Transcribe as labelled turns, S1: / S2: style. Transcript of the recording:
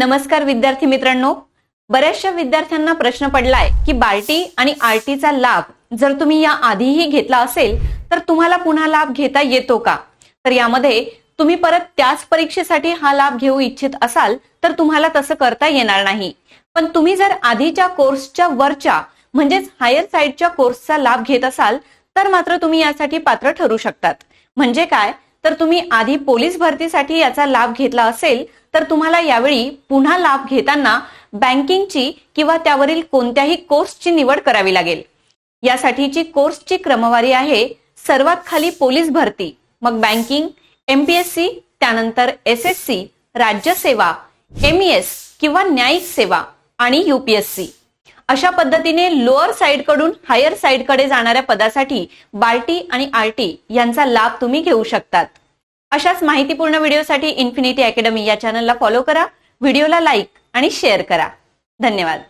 S1: नमस्कार विद्यार्थी मित्रांनो. बऱ्याचशा विद्यार्थ्यांना प्रश्न पडलाय की बार्टी आणि आरटीचा लाभ जर तुम्ही या आधीही घेतला असेल तर तुम्हाला पुन्हा लाभ घेता येतो का? तर यामध्ये तुम्ही परत त्याच परीक्षेसाठी हा लाभ घेऊ इच्छित असाल तर तुम्हाला तसं करता येणार नाही. पण तुम्ही जर आधीच्या कोर्सच्या वरच्या म्हणजेच हायर साईडच्या कोर्सचा लाभ घेत असाल तर मात्र तुम्ही यासाठी पात्र ठरू शकतात. म्हणजे काय? तर तुम्ही आधी पोलीस भरतीसाठी याचा लाभ घेतला असेल तर तुम्हाला यावेळी पुन्हा लाभ घेताना बँकिंगची किंवा त्यावरील कोणत्याही कोर्सची निवड करावी लागेल. यासाठीची कोर्सची क्रमवारी आहे सर्वात खाली पोलीस भरती मग बँकिंग एमपीएससी त्यानंतर एस एस सी राज्यसेवा एम एस किंवा न्यायिक सेवा आणि युपीएससी अशा पद्धतीने लोअर साइडकडून हायर साइडकडे जाणाऱ्या पदासाठी बार्टी आणि आरटी यांचा लाभ तुम्ही घेऊ शकतात. अशाच माहितीपूर्ण व्हिडिओसाठी इन्फिनिटी अकॅडमी या चॅनलला फॉलो करा व्हिडिओला लाईक आणि शेअर करा. धन्यवाद.